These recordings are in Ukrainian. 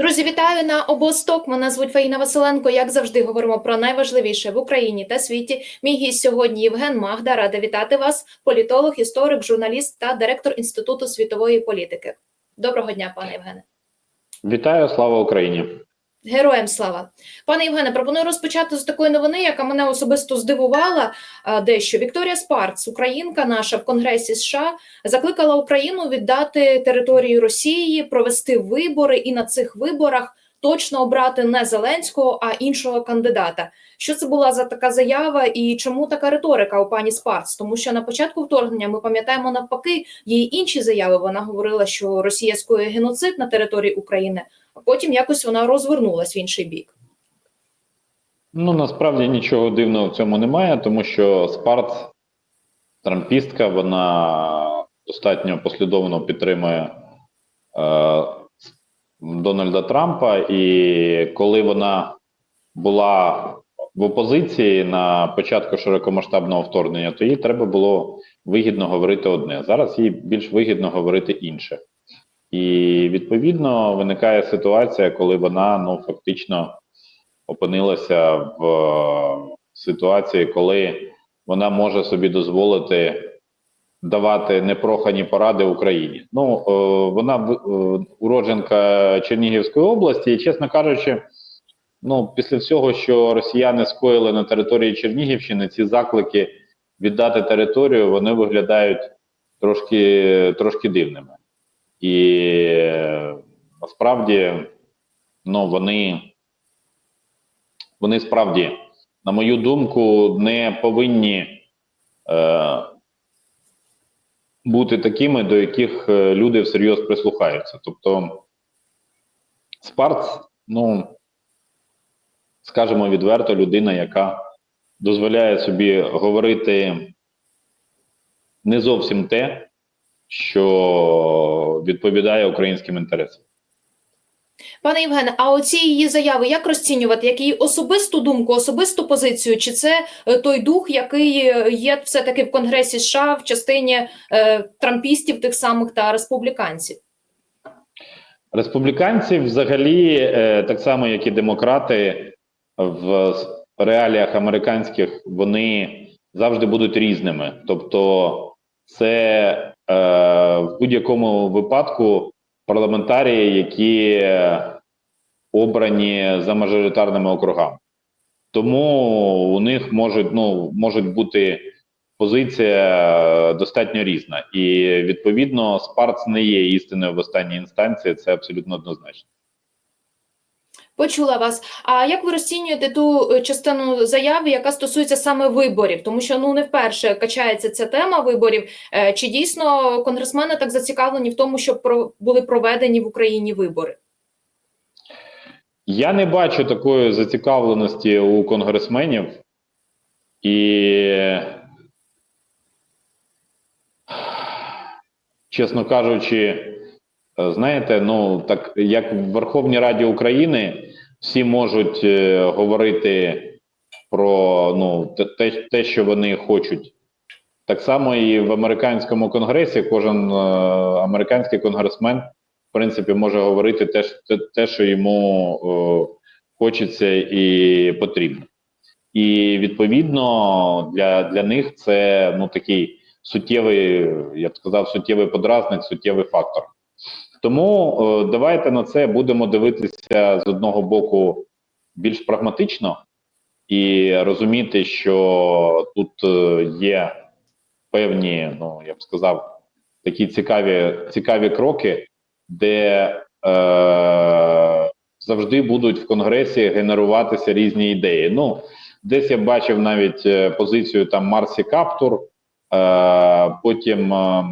Друзі, вітаю на обосток. Мене звуть Фаїна Василенко. Як завжди, говоримо про найважливіше в Україні та світі. Мій гість сьогодні Євген Магда. Рада вітати вас, політолог, історик, журналіст та директор Інституту світової політики. Доброго дня, пане Євгене. Вітаю, слава Україні! Героям слава, пане Євгене. Пропоную розпочати з такої новини, яка мене особисто здивувала. Дещо Вікторія Спарц, українка наша в Конгресі США, закликала Україну віддати територію Росії, провести вибори і на цих виборах точно обрати не Зеленського, а іншого кандидата. Що це була за така заява, і чому така риторика у пані Спарц? Тому що на початку вторгнення ми пам'ятаємо навпаки її інші заяви. Вона говорила, що Росія скоює геноцид на території України а потім якось вона розвернулась в інший бік. Ну насправді нічого дивного в цьому немає, тому що Спарт трампістка, вона достатньо послідовно підтримує е, Дональда Трампа, і коли вона була в опозиції на початку широкомасштабного вторгнення, то їй треба було вигідно говорити одне. Зараз їй більш вигідно говорити інше. І відповідно виникає ситуація, коли вона ну фактично опинилася в е, ситуації, коли вона може собі дозволити давати непрохані поради Україні. Ну е, вона е, уродженка Чернігівської області, і чесно кажучи, ну після всього, що росіяни скоїли на території Чернігівщини, ці заклики віддати територію, вони виглядають трошки, трошки дивними. І насправді, ну вони, вони справді, на мою думку, не повинні е, бути такими, до яких е, люди всерйоз прислухаються. Тобто, Спарц, ну, скажімо відверто, людина, яка дозволяє собі говорити не зовсім те, що відповідає українським інтересам. Пане Євгене, а оці її заяви як розцінювати? Як її особисту думку, особисту позицію? Чи це е, той дух, який е, є все-таки в Конгресі США в частині е, трампістів тих самих та республіканців? Республіканці, взагалі, е, так само як і демократи, в реаліях американських вони завжди будуть різними. Тобто, це в будь-якому випадку парламентарії, які е, обрані за мажоритарними округами. Тому у них можуть ну можуть бути позиція е, достатньо різна, і відповідно Спарц не є істиною в останній інстанції. Це абсолютно однозначно. Почула вас. А як ви розцінюєте ту е, частину заяви, яка стосується саме виборів? Тому що ну не вперше качається ця тема виборів. Е, Чи дійсно конгресмени так зацікавлені в тому, щоб були проведені в Україні вибори? Я не бачу такої зацікавленості у конгресменів, і, чесно кажучи, знаєте, ну так як в Верховній Раді України всі можуть е, говорити про ну, те- те, що вони хочуть. Так само і в американському конгресі кожен е, американський конгресмен в принципі, може говорити те, те, те що йому о, хочеться і потрібно. І відповідно для, для них це ну такий суттєвий, я б сказав, суттєвий подразник, суттєвий фактор. Тому о, давайте на це будемо дивитися з одного боку більш прагматично і розуміти, що тут е, є певні, ну я б сказав, такі цікаві, цікаві кроки, де е, завжди будуть в конгресі генеруватися різні ідеї. Ну, десь я бачив навіть е, позицію там Марсі Каптур, е, потім е,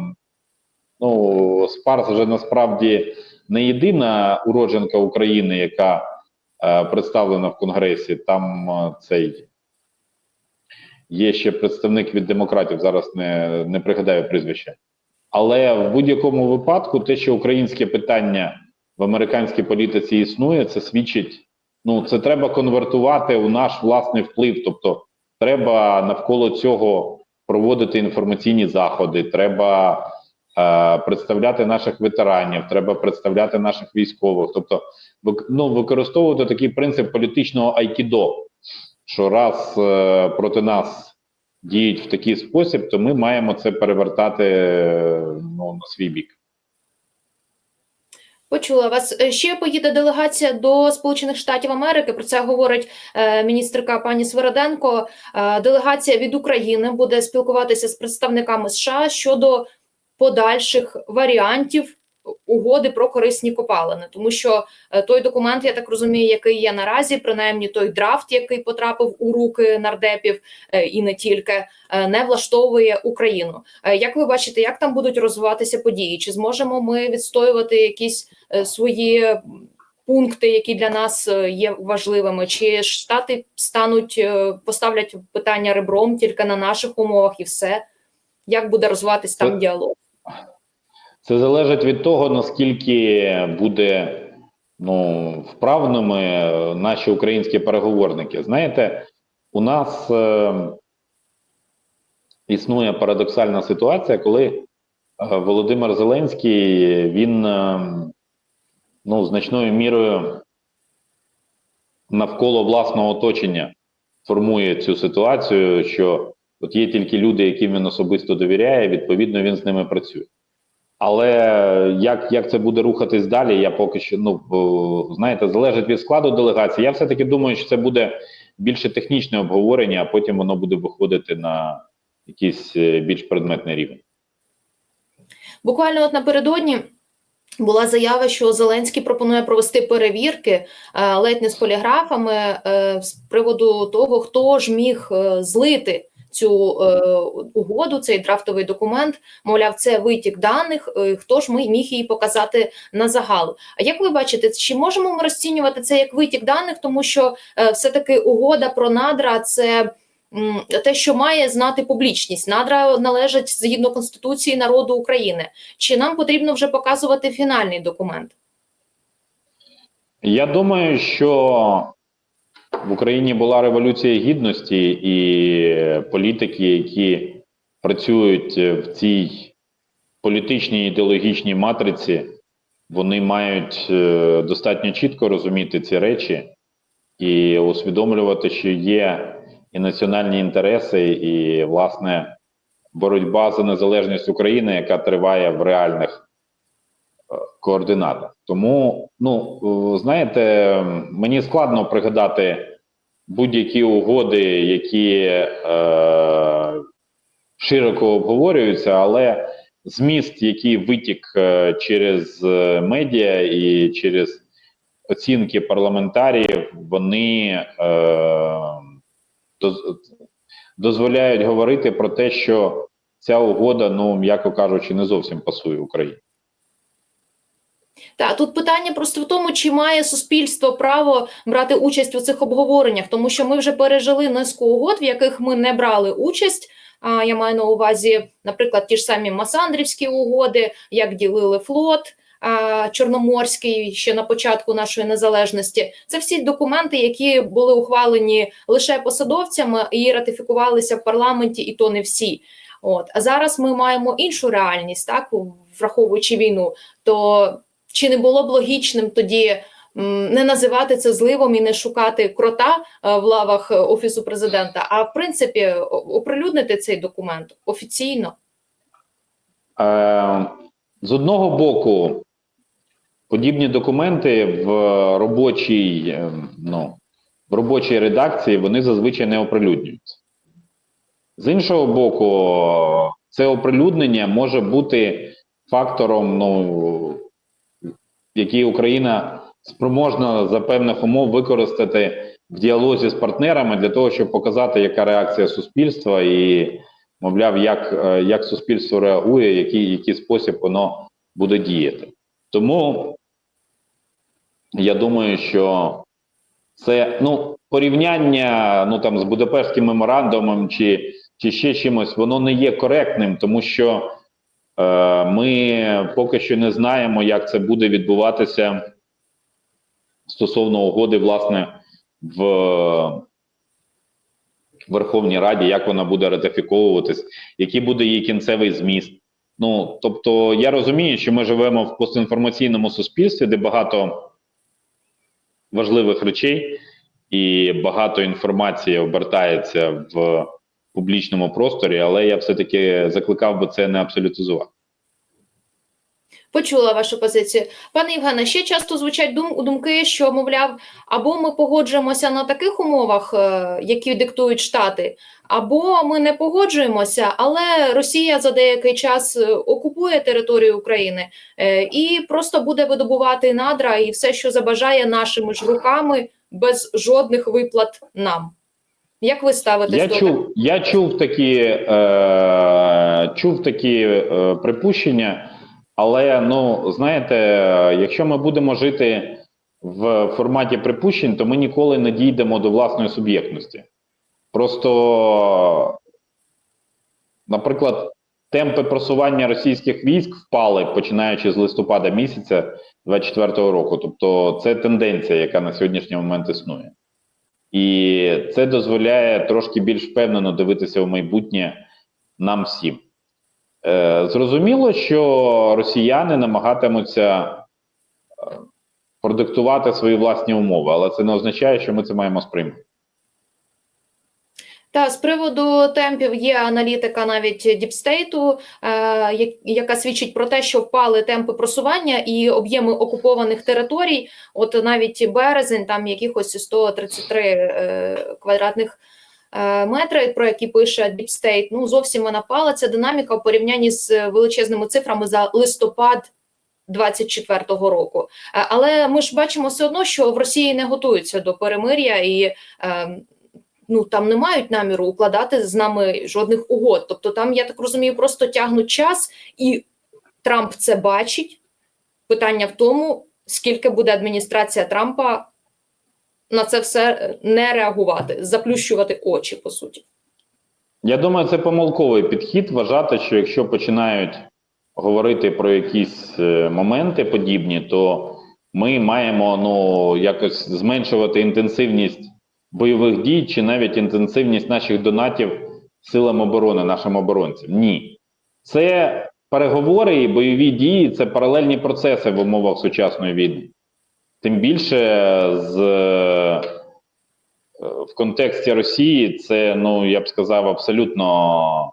ну, Спарс вже насправді не єдина уродженка України, яка е, представлена в конгресі. Там е, цей є ще представник від демократів. Зараз не, не пригадаю прізвище. Але в будь-якому випадку, те, що українське питання в американській політиці існує, це свідчить. Ну, це треба конвертувати у наш власний вплив. Тобто, треба навколо цього проводити інформаційні заходи, треба представляти наших ветеранів, треба представляти наших військових. Тобто, ну, використовувати такий принцип політичного айкідо, що раз е, проти нас діють в такий спосіб, то ми маємо це перевертати е, ну, на свій бік. Почула вас. Е, Ще поїде делегація до Сполучених Штатів Америки. Про це говорить е, міністерка пані Свероденко. Е, делегація від України буде спілкуватися з представниками США щодо подальших варіантів угоди про корисні копалини, тому що е, той документ, я так розумію, який є наразі, принаймні той драфт, який потрапив у руки нардепів, е, і не тільки е, не влаштовує Україну. Як ви бачите, як там будуть розвиватися події? Чи зможемо ми відстоювати якісь свої пункти, які для нас є важливими? Чи штати стануть поставлять питання ребром тільки на наших умовах, і все? Як буде розвиватись там діалог? Це залежить від того, наскільки буде ну, вправними наші українські переговорники. Знаєте, у нас е, існує парадоксальна ситуація, коли е, Володимир Зеленський він е, ну, значною мірою навколо власного оточення формує цю ситуацію, що от є тільки люди, яким він особисто довіряє, відповідно, він з ними працює. Але як, як це буде рухатись далі, я поки що ну знаєте, залежить від складу делегації. Я все-таки думаю, що це буде більше технічне обговорення, а потім воно буде виходити на якийсь е, більш предметний рівень. Буквально от напередодні була заява, що Зеленський пропонує провести перевірки е, ледь не з поліграфами е, з приводу того, хто ж міг злити цю е, угоду, цей драфтовий документ. Мовляв, це витік даних. е, Хто ж ми- міг її показати на загал? А як ви бачите, чи можемо ми розцінювати це як витік даних, тому що е, все таки угода про надра це. Те, що має знати публічність, надра належать згідно конституції народу України. Чи нам потрібно вже показувати фінальний документ? Я думаю, що в Україні була революція гідності, і політики, які працюють в цій політичній ідеологічній матриці, вони мають е, достатньо чітко розуміти ці речі і усвідомлювати, що є і національні інтереси, і власне боротьба за незалежність України, яка триває в реальних координатах. Тому, ну знаєте, мені складно пригадати будь-які угоди, які е, широко обговорюються, але зміст, який витік е, через е, медіа і через оцінки парламентарів, вони е, доз- дозволяють говорити про те, що ця угода, ну м'яко кажучи, не зовсім пасує Україні. Так, тут питання просто в тому, чи має суспільство право брати участь у цих обговореннях, тому що ми вже пережили низку угод, в яких ми не брали участь. А я маю на увазі, наприклад, ті ж самі Масандрівські угоди, як ділили флот Чорноморський ще на початку нашої незалежності. Це всі документи, які були ухвалені лише посадовцями і ратифікувалися в парламенті, і то не всі. От а зараз ми маємо іншу реальність, так враховуючи війну, то чи не було б логічним тоді не називати це зливом і не шукати крота е, в лавах е, офісу президента, а в принципі оприлюднити цей документ офіційно? Е, з одного боку, подібні документи в робочій, е, ну, в робочій редакції вони зазвичай не оприлюднюються. З іншого боку, це оприлюднення може бути фактором, ну, який Україна спроможна за певних умов використати в діалозі з партнерами для того, щоб показати, яка реакція суспільства, і, мовляв, як, е, як суспільство реагує, який, який спосіб воно буде діяти. Тому я думаю, що це ну, порівняння ну, там, з Будапештським меморандумом чи, чи ще чимось, воно не є коректним, тому що ми поки що не знаємо, як це буде відбуватися стосовно угоди, власне, в Верховній Раді, як вона буде ратифіковуватись, який буде її кінцевий зміст. Ну тобто, я розумію, що ми живемо в постінформаційному суспільстві, де багато важливих речей і багато інформації обертається в публічному просторі, але я все-таки закликав би це не абсолютизувати. Почула вашу позицію. Пане Євгене, ще часто звучать дум думки, що, мовляв, або ми погоджуємося на таких умовах, е, які диктують Штати, або ми не погоджуємося, але Росія за деякий час е, окупує територію України е, і просто буде видобувати надра і все, що забажає нашими ж руками, без жодних виплат нам. Як ви ставитесь Я до чув, я чув такі, е, чув такі е, припущення, але ну знаєте, якщо ми будемо жити в форматі припущень, то ми ніколи не дійдемо до власної суб'єктності. Просто, наприклад, темпи просування російських військ впали починаючи з листопада місяця 24-го року. Тобто, це тенденція, яка на сьогоднішній момент існує. І це дозволяє трошки більш впевнено дивитися в майбутнє нам всім. Е, зрозуміло, що росіяни намагатимуться е, продиктувати свої власні умови, але це не означає, що ми це маємо сприймати. Та з приводу темпів є аналітика навіть Діпстейту, е, яка свідчить про те, що впали темпи просування і об'єми окупованих територій. От навіть березень, там якихось 133 е, квадратних е, метри, про які пише Діпстейт. Ну зовсім вона впала. Ця динаміка в порівнянні з величезними цифрами за листопад. 24-го року, Е, але ми ж бачимо все одно, що в Росії не готуються до перемир'я і е, ну там не мають наміру укладати з нами жодних угод. Тобто, там я так розумію, просто тягнуть час, і Трамп це бачить. Питання в тому, скільки буде адміністрація Трампа на це все не реагувати, заплющувати очі, по суті. Я думаю, це помилковий підхід вважати, що якщо починають говорити про якісь е, моменти подібні, то ми маємо ну якось зменшувати інтенсивність бойових дій чи навіть інтенсивність наших донатів силам оборони, нашим оборонцям. Ні, це переговори і бойові дії це паралельні процеси в умовах сучасної війни. Тим більше з е, в контексті Росії це, ну я б сказав, абсолютно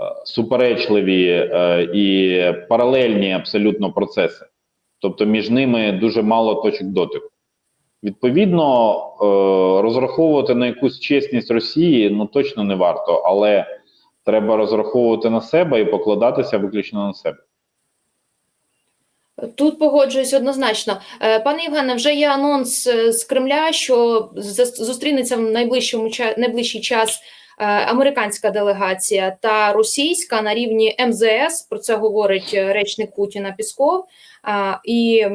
е, суперечливі е, і паралельні абсолютно процеси. Тобто між ними дуже мало точок дотику. Відповідно, е, розраховувати на якусь чесність Росії ну точно не варто, але треба розраховувати на себе і покладатися виключно на себе. Тут погоджуюсь однозначно. Е, Пане Євгене, вже є анонс е, з Кремля, що зустрінеться в найближчому найближчий час американська делегація та російська на рівні МЗС. Про це говорить речник Путіна Пісков. І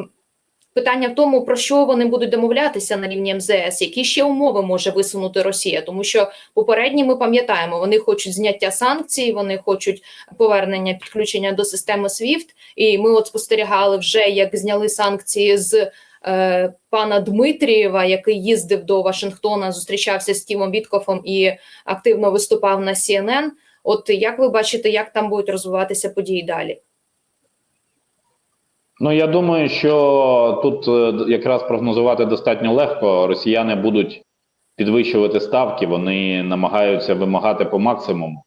питання в тому, про що вони будуть домовлятися на рівні МЗС, які ще умови може висунути Росія, тому що попередні ми пам'ятаємо, вони хочуть зняття санкцій, вони хочуть повернення підключення до системи SWIFT, і ми от спостерігали вже, як зняли санкції з е, пана Дмитрієва, який їздив до Вашингтона, зустрічався з Тімом Віткофом і активно виступав на CNN. От як ви бачите, як там будуть розвиватися події далі? Ну я думаю, що тут е, якраз прогнозувати достатньо легко. Росіяни будуть підвищувати ставки, вони намагаються вимагати по максимуму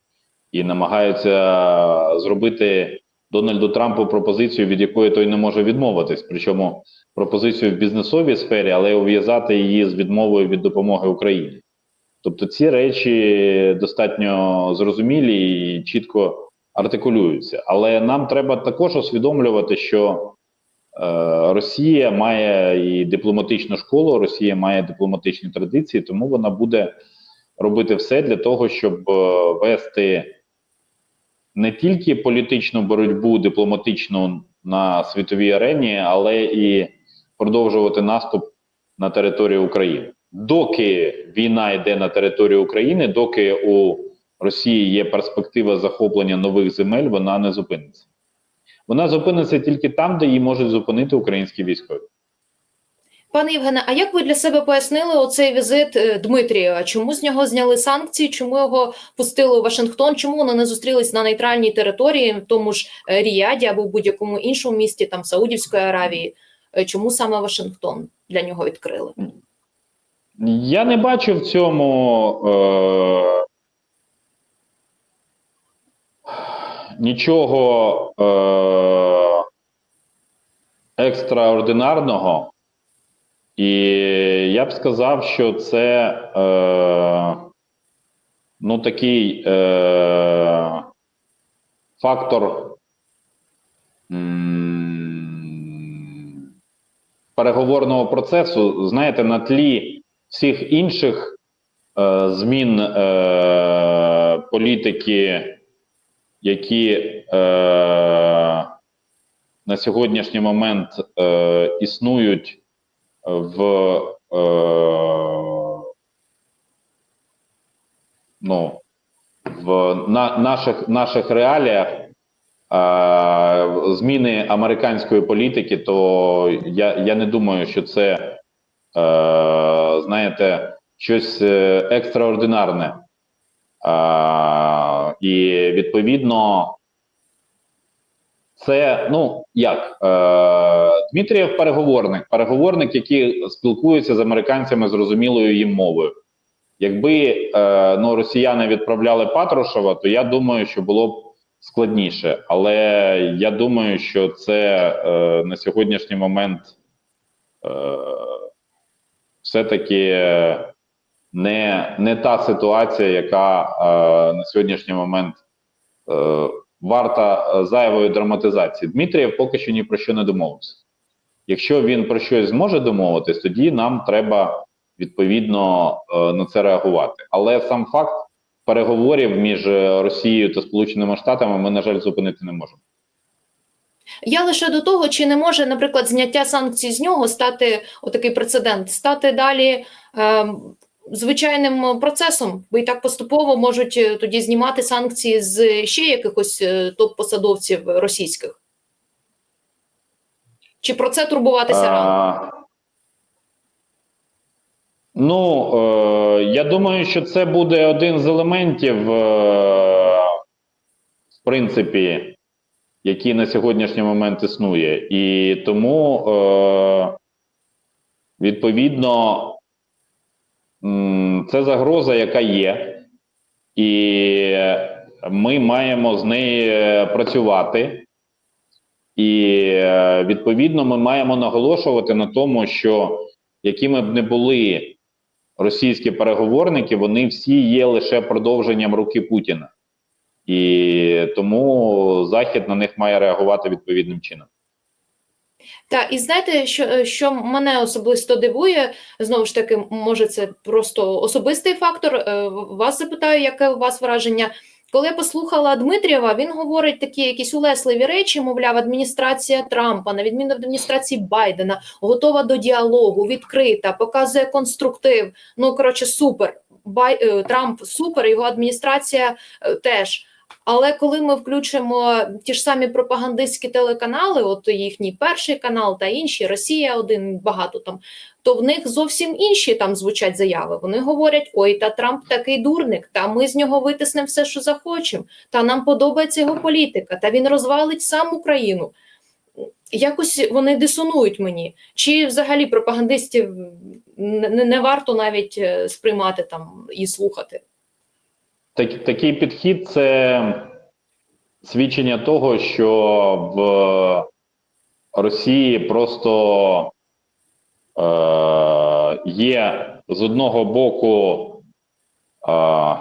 і намагаються зробити Дональду Трампу пропозицію, від якої той не може відмовитись. Причому пропозицію в бізнесовій сфері, але ув'язати її з відмовою від допомоги Україні. Тобто ці речі достатньо зрозумілі і чітко артикулюються. Але нам треба також усвідомлювати, що Росія має і дипломатичну школу, Росія має дипломатичні традиції, тому вона буде робити все для того, щоб е, вести не тільки політичну боротьбу дипломатичну на світовій арені, але і продовжувати наступ на територію України. Доки війна йде на територію України, доки у Росії є перспектива захоплення нових земель, вона не зупиниться. Вона зупиниться тільки там, де її можуть зупинити українські військові. Пане Євгене, а як ви для себе пояснили оцей візит е, Дмитрієва? Чому з нього зняли санкції? Чому його пустили у Вашингтон? Чому вони не зустрілись на нейтральній території, в тому ж е, Ріяді або в будь-якому іншому місті, там Саудівської Аравії? Е, Чому саме Вашингтон для нього відкрили? Я не бачу в цьому е, нічого е, екстраординарного, і я б сказав, що це е, ну, такий е, фактор переговорного процесу, знаєте, на тлі всіх інших е, змін е, політики, які е, на сьогоднішній момент е, існують в е, ну, в на, наших, наших реаліях е, зміни американської політики, то я, я не думаю, що це е, знаєте, щось е, екстраординарне. Е, і відповідно, це ну як е, Дмитрієв переговорник, переговорник, який спілкується з американцями зрозумілою їм мовою. Якби е, ну, росіяни відправляли Патрушева, то я думаю, що було б складніше. Але я думаю, що це е, на сьогоднішній момент е, все-таки не, не та ситуація, яка е, на сьогоднішній момент е, варта е, зайвої драматизації. Дмитрієв поки що ні про що не домовився. Якщо він про щось зможе домовитись, тоді нам треба відповідно е, на це реагувати. Але сам факт переговорів між е, Росією та Сполученими Штатами ми, на жаль, зупинити не можемо. Я лише до того, чи не може, наприклад, зняття санкцій з нього стати отакий прецедент, стати далі е, звичайним процесом, бо і так поступово можуть е, тоді знімати санкції з ще якихось е, топ-посадовців російських. Чи про це турбуватися рано? Ну, е, я думаю, що це буде один з елементів, е, в принципі, який на сьогоднішній момент існує. І тому, е, відповідно, це загроза, яка є, і ми маємо з нею е, працювати. І е, відповідно ми маємо наголошувати на тому, що якими б не були російські переговорники, вони всі є лише продовженням руки Путіна, і тому Захід на них має реагувати відповідним чином. Так, і знаєте, що, е, що мене особисто дивує, знову ж таки, може, це просто особистий фактор. е, Вас запитаю, яке у вас враження? Коли я послухала Дмитрієва, він говорить такі якісь улесливі речі, мовляв, адміністрація Трампа, на відміну від адміністрації Байдена, готова до діалогу, відкрита, показує конструктив. Ну коротше, супер. Бай, е, Трамп супер, його адміністрація теж. Але коли ми включимо ті ж самі пропагандистські телеканали, от їхній перший канал та інші, Росія один багато там, то в них зовсім інші там звучать заяви. Вони говорять: ой, та Трамп такий дурник, та ми з нього витиснемо все, що захочемо, та нам подобається його політика, та він розвалить сам Україну. Якось вони дисонують мені. Чи взагалі пропагандистів не, не- варто навіть е, сприймати там і слухати? Так, такий підхід це свідчення того, що в Росії просто е, є з одного боку е,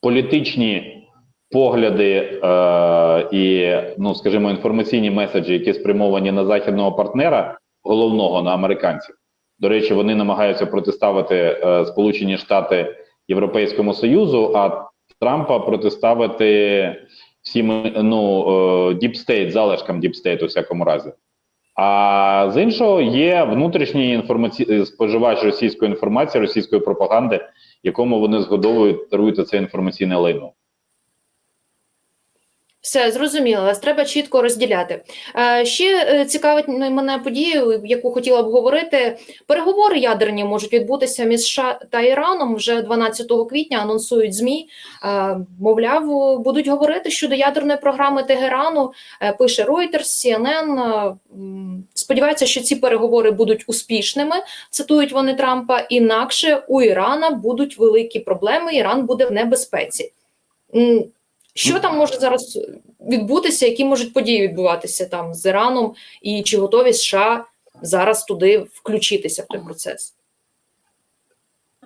політичні погляди е, і, ну скажімо, інформаційні меседжі, які спрямовані на західного партнера, головного на американців. До речі, вони намагаються протиставити е, Сполучені Штати Європейському Союзу, а Трампа протиставити всім ну діпстейт, залишкам діпстейт у всякому разі. А з іншого є внутрішній інформаці... споживач російської інформації, російської пропаганди, якому вони згодовують дарують це інформаційне лайно. Все зрозуміло, вас треба чітко розділяти. Е, ще е, цікавить мене подію, яку хотіла б говорити. Переговори ядерні можуть відбутися між США та Іраном вже 12 квітня. Анонсують змі. Е, мовляв, будуть говорити щодо ядерної програми Тегерану. Пише Reuters, CNN. Сподіваються, що ці переговори будуть успішними. Цитують вони Трампа. Інакше у Ірана будуть великі проблеми. Іран буде в небезпеці. Що там може зараз відбутися? Які можуть події відбуватися там з Іраном, і чи готові США зараз туди включитися в той процес?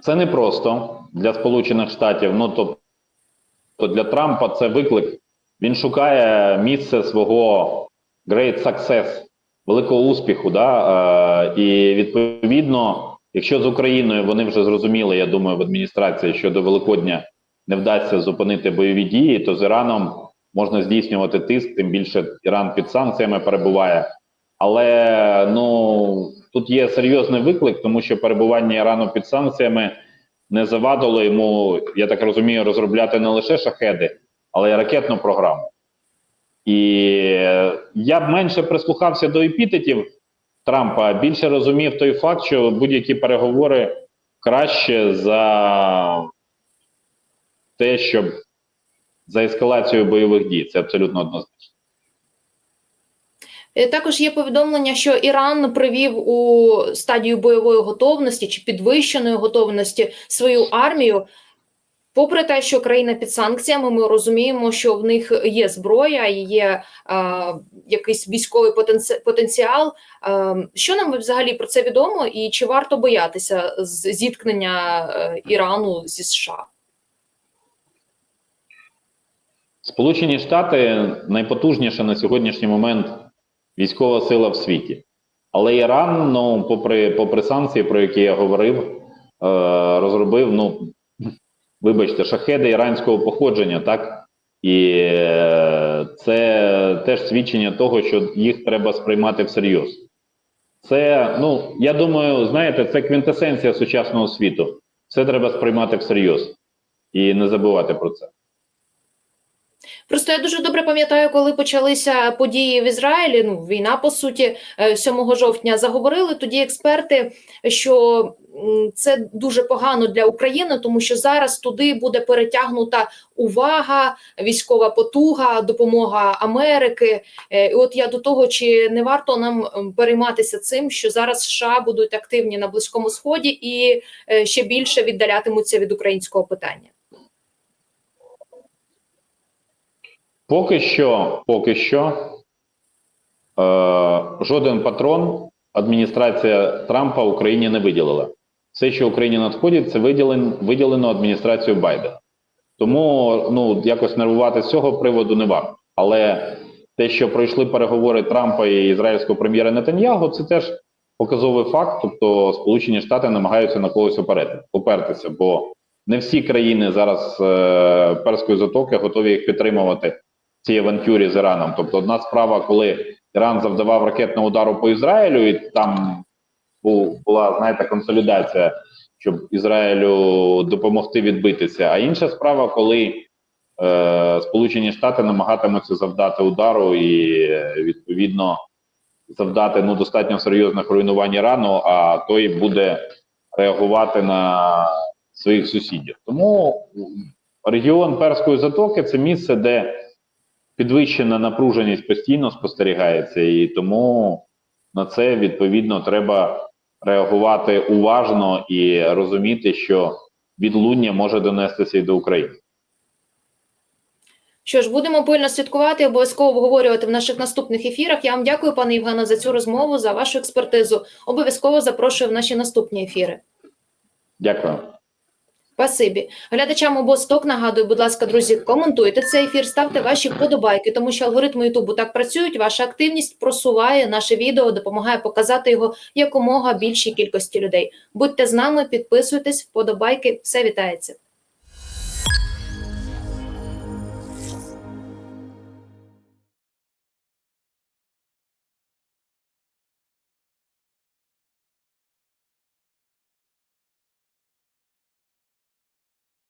Це не просто для Сполучених Штатів. Ну тобто для Трампа це виклик. Він шукає місце свого great success, великого успіху. Да? Е, і відповідно, якщо з Україною вони вже зрозуміли, я думаю, в адміністрації, що до Великодня не вдасться зупинити бойові дії, то з Іраном можна здійснювати тиск, тим більше Іран під санкціями перебуває. Але ну тут є серйозний виклик, тому що перебування Ірану під санкціями не завадило йому, я так розумію, розробляти не лише шахеди, але й ракетну програму. І я б менше прислухався до епітетів Трампа, більше розумів той факт, що будь-які переговори краще за те, щоб за ескалацією бойових дій. Це абсолютно однозначно. Е, Також є повідомлення, що Іран привів у стадію бойової готовності чи підвищеної готовності свою армію. Попри те, що країна під санкціями, ми розуміємо, що в них є зброя, є е, якийсь військовий потенціал. Е, що нам взагалі про це відомо, і чи варто боятися зіткнення е, Ірану зі США? Сполучені Штати найпотужніша на сьогоднішній момент військова сила в світі. Але Іран, ну, попри, попри санкції, про які я говорив, е, розробив, ну, вибачте, шахеди іранського походження, так? І е, це теж свідчення того, що їх треба сприймати всерйоз. Це, ну, я думаю, знаєте, це квінтесенція сучасного світу. Це треба сприймати всерйоз і не забувати про це. Просто я дуже добре пам'ятаю, коли почалися події в Ізраїлі. Ну, війна по суті, е, 7 жовтня заговорили тоді експерти, що це дуже погано для України, тому що зараз туди буде перетягнута увага, військова потуга, допомога Америки. Е, І от я до того, чи не варто нам перейматися цим, що зараз США будуть активні на близькому сході і е, ще більше віддалятимуться від українського питання. Поки що, поки що, е, жоден патрон адміністрація Трампа Україні не виділила. Все, що Україні надходить, це виділен, виділено адміністрацією Байдена. Тому ну, якось нервувати з цього приводу не варто. Але те, що пройшли переговори Трампа і ізраїльського прем'єра Нетаньягу, це теж показовий факт. Тобто Сполучені Штати намагаються на когось опертися, бо не всі країни зараз е, Перської затоки готові їх підтримувати цій авантюрі з Іраном. Тобто, одна справа, коли Іран завдавав ракетного удару по Ізраїлю, і там була знаєте консолідація, щоб Ізраїлю допомогти відбитися. А інша справа, коли е, Сполучені Штати намагатимуться завдати удару і е, відповідно завдати ну достатньо серйозних руйнувань Ірану, а той буде реагувати на своїх сусідів. Тому регіон Перської затоки це місце, де підвищена напруженість постійно спостерігається, і тому на це відповідно треба реагувати уважно і розуміти, що відлуння може донестися і до України. Що ж, будемо пильно слідкувати, обов'язково обговорювати в наших наступних ефірах. Я вам дякую, пане Євгене, за цю розмову, за вашу експертизу. Обов'язково запрошую в наші наступні ефіри. Дякую. Спасибі. Глядачам обосток нагадую, будь ласка, друзі, коментуйте цей ефір, ставте ваші вподобайки, тому що алгоритми Ютубу так працюють. Ваша активність просуває наше відео, допомагає показати його якомога більшій кількості людей. Будьте з нами, підписуйтесь, вподобайки, все вітається.